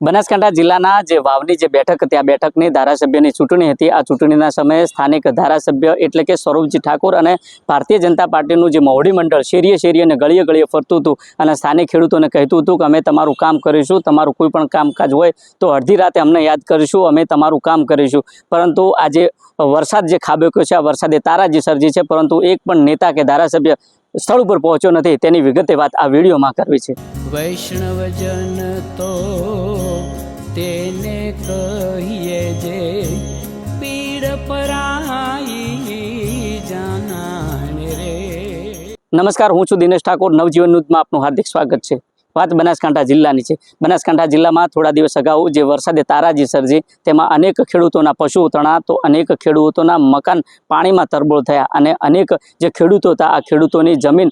બનાસકાંઠા જિલ્લાના જે વાવની જે બેઠક આ બેઠકની ધારાસભ્યની ચૂંટણી હતી. આ ચૂંટણીના સમયે સ્થાનિક ધારાસભ્ય એટલે કે સ્વરૂપજી ઠાકોર અને ભારતીય જનતા પાર્ટીનું જે મોવડી મંડળ શેરીએ શેરીએ અને ગળીએ ગળીએ ફરતું હતું અને સ્થાનિક ખેડૂતોને કહેતું હતું કે અમે તમારું કામ કરીશું, તમારું કોઈ પણ કામકાજ હોય તો અડધી રાતે અમને યાદ કરીશું, અમે તમારું કામ કરીશું. પરંતુ આજે વરસાદ જે ખાબક્યો છે, આ વરસાદે તારાજી સર્જી છે, પરંતુ એક પણ નેતા કે ધારાસભ્ય સ્થળ ઉપર પહોંચ્યો નથી તેની વિગતે વાત આ વિડીયોમાં કરવી છે. વૈષ્ણવજન તો તેને કહીએ જે પીડ પરાઈ જાનાને રે. નમસ્કાર હું છું દિનેશ ઠાકોર. નવજીવન ન્યૂઝમાં આપનું હાર્દિક સ્વાગત છે. વાત બનાસકાંઠા જિલ્લાની છે. બનાસકાંઠા જિલ્લામાં થોડા દિવસ અગાઉ જે વરસાદે તારાજી સર્જી, તેમાં અનેક ખેડૂતોના પશુ ઉતરણા, તો અનેક ખેડૂતોના મકાન પાણીમાં તરબોળ થયા અને અનેક જે ખેડૂતો હતા, આ ખેડૂતોની જમીન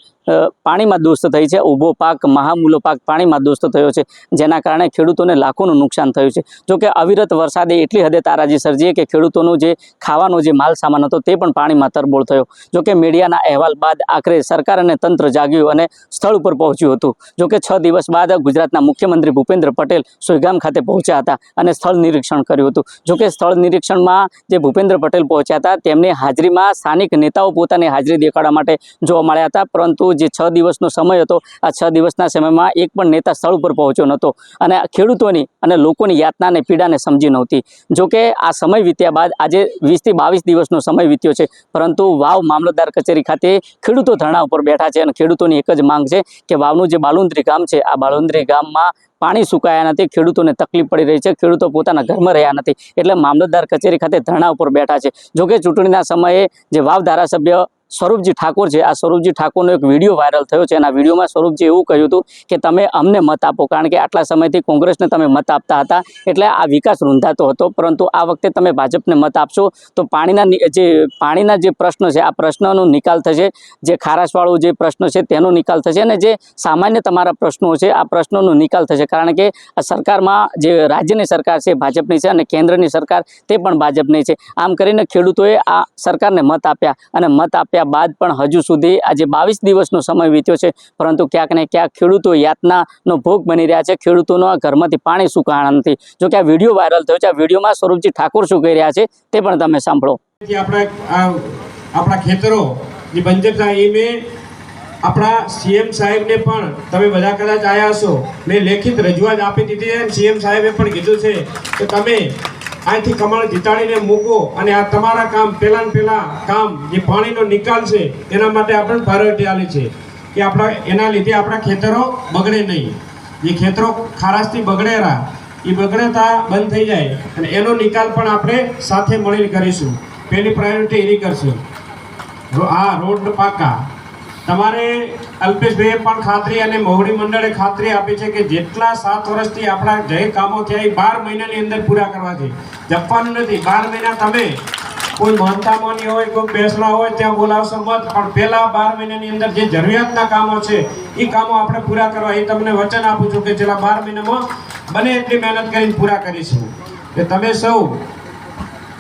પાણીમાં દોસ્ત થઈ છે. ઊભો પાક, મહામૂલો પાક પાણીમાં દોસ્ત થયો છે. જેના કારણે ખેડૂતોને લાખોનું નુકસાન થયું છે. જો કે અવિરત વરસાદે એટલી હદે તારાજી સર્જી કે ખેડૂતોનું જે ખાવાનો જે માલ સામાન હતો, તે પણ પાણીમાં તરબોળ થયો. જો કે મીડિયાના અહેવાલ બાદ આખરે સરકાર અને તંત્ર જાગ્યું અને સ્થળ ઉપર પહોંચ્યું હતું. જો કે છ દિવસ બાદ ગુજરાતના મુખ્યમંત્રી ભૂપેન્દ્ર પટેલ સુઈગામ ખાતે પહોંચ્યા હતા અને સ્થળ નિરીક્ષણ કર્યું હતું. જોકે સ્થળ નિરીક્ષણમાં જે ભૂપેન્દ્ર પટેલ પહોંચ્યા હતા, તેમની હાજરીમાં સ્થાનિક નેતાઓ પોતાની હાજરી દેખાડવા માટે જોવા મળ્યા હતા, પરંતુ જે છ દિવસનો સમય હતો, આ છ દિવસના સમયમાં એક પણ નેતા સ્થળ ઉપર પહોંચ્યો નહોતો અને ખેડૂતોની અને લોકોની યાતના અને પીડાને સમજી નહોતી. જોકે આ સમય વીત્યા બાદ આજે વીસથી બાવીસ દિવસનો સમય વીત્યો છે, પરંતુ વાવ મામલતદાર કચેરી ખાતે ખેડૂતો ધરણા ઉપર બેઠા છે અને ખેડૂતોની એક જ માંગ છે કે વાવનું જે બાલુંદ્રી ગામ છે આ બાળુંદ્રી ગામમાં પાણી સુકાયા નથી, ખેડૂતોને તકલીફ પડી રહી છે. ખેડૂતો પોતાના ઘરમાં રહ્યા નથી. એટલે મામલતદાર કચેરી ખાતે ધરણા ઉપર બેઠા છે. જોકે ચૂંટણીના સમયે જે વાવ ધારાસભ્ય સ્વરૂપજી ઠાકોર છે. આ સ્વરૂપજી ઠાકોરનો એક વીડિયો વાયરલ થયો છે અને વિડીયોમાં સ્વરૂપજી એવું કહ્યું હતું કે તમે અમને મત આપો. કારણ કે આટલા સમયથી કોંગ્રેસને તમે મત આપતા હતા. એટલે આ વિકાસ રૂંધાતો હતો. પરંતુ આ વખતે તમે ભાજપને મત આપશો તો પાણીના જે પાણીના જે પ્રશ્ન છે, આ પ્રશ્નનો નિકાલ થશે. જે ખારાશવાળો જે પ્રશ્ન છે તેનો નિકાલ થશે અને જે સામાન્ય તમારા પ્રશ્નો છે, આ પ્રશ્નોનો નિકાલ થશે. કારણ કે આ સરકારમાં જે રાજ્યની સરકાર છે, ભાજપની છે અને કેન્દ્રની સરકાર તે પણ ભાજપની છે. આમ કરીને ખેડૂતોએ આ સરકારને મત આપ્યા અને મત આપ્યા બાદ પણ હજુ સુધી આજે બાવીસ દિવસનો સમય વીત્યો છે. પરંતુ ક્યાંક ને ક્યાંક ખેડૂતો યાતનાનો ભોગ બની રહ્યા છે. ખેડૂતોના ઘરમાંથી પાણી સુકાણા નથી? જો કે આ વીડિયો વાયરલ થયો છે, આ વિડીયોમાં સ્વરૂપજી ઠાકોર શું કહી રહ્યા છે તે પણ તમે સાંભળો. આપણા ખેતરો બંજર થાય, એ મેં આપણા સીએમ સાહેબને પણ તમે બધા કદાચ આવ્યા હશો. મેં લેખિત રજૂઆત આપી દીધી છે સીએમ સાહેબે પણ કીધું છે કે તમે અહીંથી કમળ જીતાડીને મૂકો અને આ તમારા કામ, પહેલા ને પહેલા કામ, જે પાણીનો નિકાલ છે, એના માટે આપણે પ્રાયોરિટી આપી છે કે આપણા, એના લીધે આપણા ખેતરો બગડે નહીં. જે ખેતરો ખારાશથી બગડેરા એ બગડતા બંધ થઈ જાય અને એનો નિકાલ પણ આપણે સાથે મળીને કરીશું. પહેલી પ્રાયોરિટી એની કરશું. આ રોડ પાકા. તમારે અલ્પેશભાઈએ પણ ખાતરી અને મોવડી મંડળે ખાતરી આપી છે કે જેટલા સાત વર્ષથી આપણા જે કામો થયા એ બાર મહિનાની અંદર પૂરા કરવા છે. જપવાનું નથી. બાર મહિના તમે કોઈ મહંતામાની હોય, કોઈ બેસણા હોય, ત્યાં બોલાવશો મત, પણ પહેલા બાર મહિનાની અંદર જે જરૂરિયાતના કામો છે, એ કામો આપણે પૂરા કરવા. એ તમને વચન આપું છું કે છેલ્લા બાર મહિનામાં બને એટલી મહેનત કરીને પૂરા કરીશું. કે તમે સૌ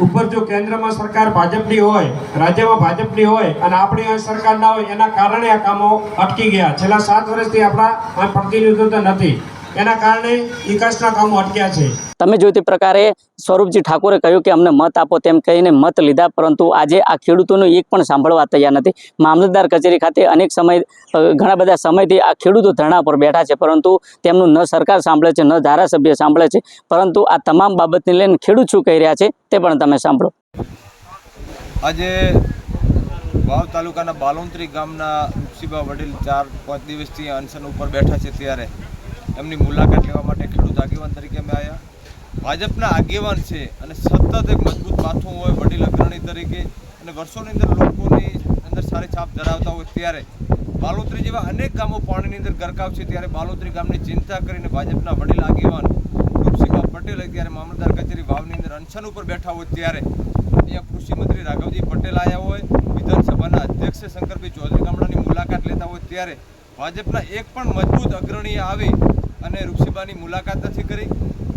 ઉપર જો કેન્દ્રમાં સરકાર ભાજપની હોય, રાજ્યમાં ભાજપની હોય અને આપણી સરકાર ના હોય, એના કારણે આ કામો અટકી ગયા. છેલ્લા સાત વર્ષથી આપણા પ્રતિનિધિત્વ નથી. એના કારણે વિકાસના કામો અટક્યા છે. તમે જોઈ તે પ્રકારે સ્વરૂપજી ઠાકોરે કહ્યું કે અમને મત આપો તેમ કહીને મત લીધા પરંતુ આજે આ ખેડૂતોનું એક પણ સાંભળવા તૈયાર નથી. મામલતદાર કચેરી ખાતે અનેક સમય ઘણા બધા સમયથી આ ખેડૂતો ધરણા પર બેઠા છે પરંતુ તેમનું ન સરકાર સાંભળે છે ન ધારાસભ્ય સાંભળે છે પરંતુ આ તમામ બાબતને લઈને ખેડૂત શું કહી રહ્યા છે તે પણ તમે સાંભળો. આજે વાવ તાલુકાના બાલોંત્રી ગામના રૂપસીબા વડીલ ચાર પાંચ દિવસથી અનશન ઉપર બેઠા છે ત્યારે એમની મુલાકાત લેવા માટે ખેડૂત આગેવાન તરીકે અમે આવ્યા ભાજપના આગેવાન છે અને સતત એક મજબૂત માથું હોય વડીલ અગ્રણી તરીકે અને વર્ષોની અંદર લોકોની અંદર સારી છાપ ધરાવતા હોય ત્યારે બાલોત્રી જેવા અનેક ગામો પાણીની અંદર ગરકાવ છે ત્યારે બાલોત્રી ગામની ચિંતા કરીને ભાજપના વડીલ આગેવાન રૂપસિંહા પટેલ અત્યારે મામલતદાર કચેરી વાવની અંદર અનશન ઉપર બેઠા હોય ત્યારે અહીંયા કૃષિમંત્રી રાઘવજી પટેલ આવ્યા હોય, વિધાનસભાના અધ્યક્ષ શંકરભાઈ ચૌધરી ગામડાની મુલાકાત લેતા હોય ત્યારે ભાજપના એક પણ મજબૂત અગ્રણીએ આવી અને રૂપસીબાની મુલાકાત નથી કરી.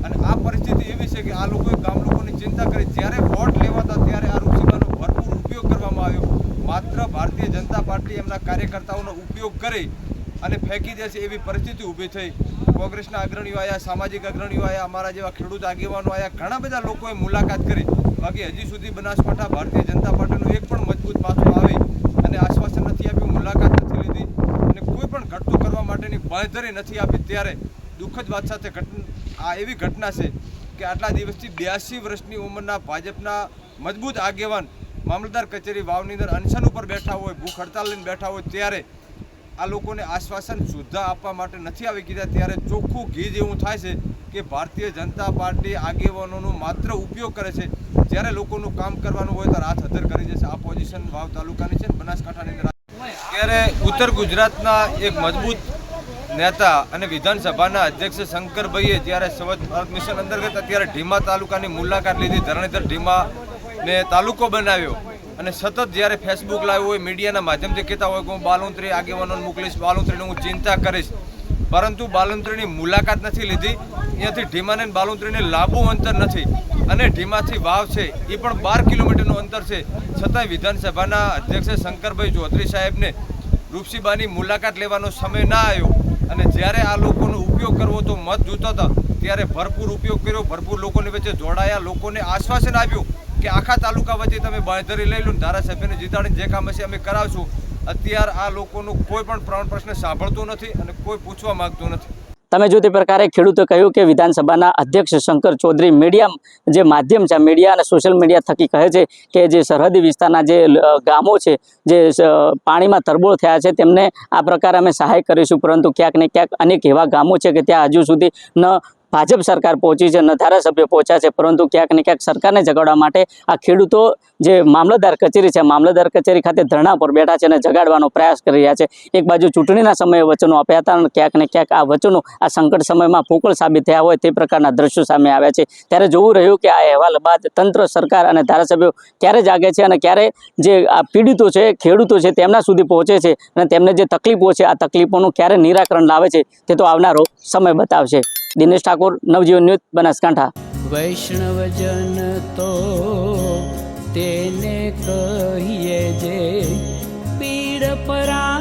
અને આ પરિસ્થિતિ એવી છે કે આ લોકોએ ગામ લોકોની ચિંતા કરી. જ્યારે વોટ લેવાતા ત્યારે આ રૂપસીબાનો ભરપૂર ઉપયોગ કરવામાં આવ્યો. માત્ર ભારતીય જનતા પાર્ટી એમના કાર્યકર્તાઓનો ઉપયોગ કરી અને ફેંકી દે છે એવી પરિસ્થિતિ ઊભી થઈ. કોંગ્રેસના અગ્રણીઓ આવ્યા સામાજિક અગ્રણીઓ આવ્યા અમારા જેવા ખેડૂત આગેવાનો આવ્યા ઘણા બધા લોકોએ મુલાકાત કરી. બાકી હજી સુધી બનાસકાંઠા ભારતીય જનતા પાર્ટીનું એક પણ મજબૂત પાસું આવી અને આશ્વાસન નથી આપ્યું મુલાકાત નથી લીધી અને કોઈ પણ ઘટતું કરવા માટેની બાંયધરી નથી આપી, ત્યારે દુઃખદ વાત સાથે આ એવી ઘટના છે કે આટલા દિવસથી બ્યાસી વર્ષની ઉંમરના ભાજપના મજબૂત આગેવાન મામલતદાર કચેરી વાવની અંદર અનશન ઉપર બેઠા હોય, ભૂખ હડતાલ લઈને બેઠા હોય, ત્યારે આ લોકોને આશ્વાસન સુદ્ધા આપવા માટે નથી આવી ગયા ત્યારે ચોખ્ખું ઘી જેવું થાય છે કે ભારતીય જનતા પાર્ટી આગેવાનોનો માત્ર ઉપયોગ કરે છે. જ્યારે લોકોનું કામ કરવાનું હોય તો હાથ હતર કરી જશે આ પોઝિશન વાવ તાલુકાની છે બનાસકાંઠાની અંદર. ત્યારે ઉત્તર ગુજરાતના એક મજબૂત નેતા અને વિધાનસભાના અધ્યક્ષ શંકરભાઈએ જ્યારે સ્વચ્છ ભારત મિશન અંતર્ગત અત્યારે ઢીમા તાલુકાની મુલાકાત લીધી, ધરણીધર ઢીમા ને તાલુકો બનાવ્યો અને સતત જ્યારે ફેસબુક લાવ્યું હોય, મીડિયાના માધ્યમથી કહેતા હોય કે હું બાલુંત્રી આગેવાનોને મોકલીશ, બાલુંત્રીને હું ચિંતા કરીશ. પરંતુ બાલુંત્રીની મુલાકાત નથી લીધી. અહીંયાથી ઢીમાને બાલુંત્રીને લાંબુ અંતર નથી અને ઢીમાથી વાવ છે એ પણ બાર કિલોમીટરનું અંતર છે. છતાંય વિધાનસભાના અધ્યક્ષ શંકરભાઈ ચૌધરી સાહેબને રૂપસીબાની મુલાકાત લેવાનો સમય ના આવ્યો. અને જ્યારે આ લોકોનો ઉપયોગ કરવો તો મત જોતા હતા ત્યારે ભરપૂર ઉપયોગ કર્યો. ભરપૂર લોકોની વચ્ચે જોડાયા, લોકોને આશ્વાસન આપ્યું કે આખા તાલુકા વચ્ચે તમે બાંધરી લઈ લો ધારાસભ્યને જીતાડીને જે કામ હશે અમે કરાવશું. અત્યારે આ લોકોનું કોઈ પણ પ્રશ્ન સાંભળતો નથી અને કોઈ પૂછવા માગતું નથી. તમે જો તે પ્રકારે ખેડૂતો કહ્યું કે વિધાનસભાના અધ્યક્ષ શંકર ચૌધરી મીડિયા જે માધ્યમ છે, મીડિયા અને સોશિયલ મીડિયા થકી કહે છે કે જે સરહદી વિસ્તારના જે ગામો છે, જે પાણીમાં તરબોળ થયા છે, તેમને આ પ્રકારે અમે સહાય કરીશું. પરંતુ ક્યાંક ને ક્યાંક અનેક એવા ગામો છે કે ત્યાં હજુ સુધી ન ભાજપ સરકાર પહોંચી છે ન ધારાસભ્ય પહોંચ્યા છે, પરંતુ ક્યાંક ને ક્યાંક સરકારને જગાડવા માટે આ ખેડૂતો જે મામલતદાર કચેરી છે, મામલતદાર કચેરી ખાતે ધરણા પર બેઠા છે અને જગાડવાનો પ્રયાસ કરી રહ્યા છે. એક બાજુ ચૂંટણીના સમયે વચનો આપ્યા હતા અને ક્યાંક ને ક્યાંક આ વચનો આ સંકટ સમયમાં ફોકળ સાબિત થયા હોય તે પ્રકારના દ્રશ્યો સામે આવ્યા છે. ત્યારે જોવું રહ્યું કે આ અહેવાલ બાદ તંત્ર, સરકાર અને ધારાસભ્યો ક્યારે જાગે છે અને ક્યારે જે આ પીડિતો છે, ખેડૂતો છે તેમના સુધી પહોંચે છે અને તેમને જે તકલીફો છે, આ તકલીફોનું ક્યારે નિરાકરણ લાવે છે તે તો આવનારો સમય બતાવશે. દિનેશ ઠાકોર નવજીવન ન્યૂઝ બનાસકાંઠા. વૈષ્ણવજન તો તેને કહીએ જે પીડ પરા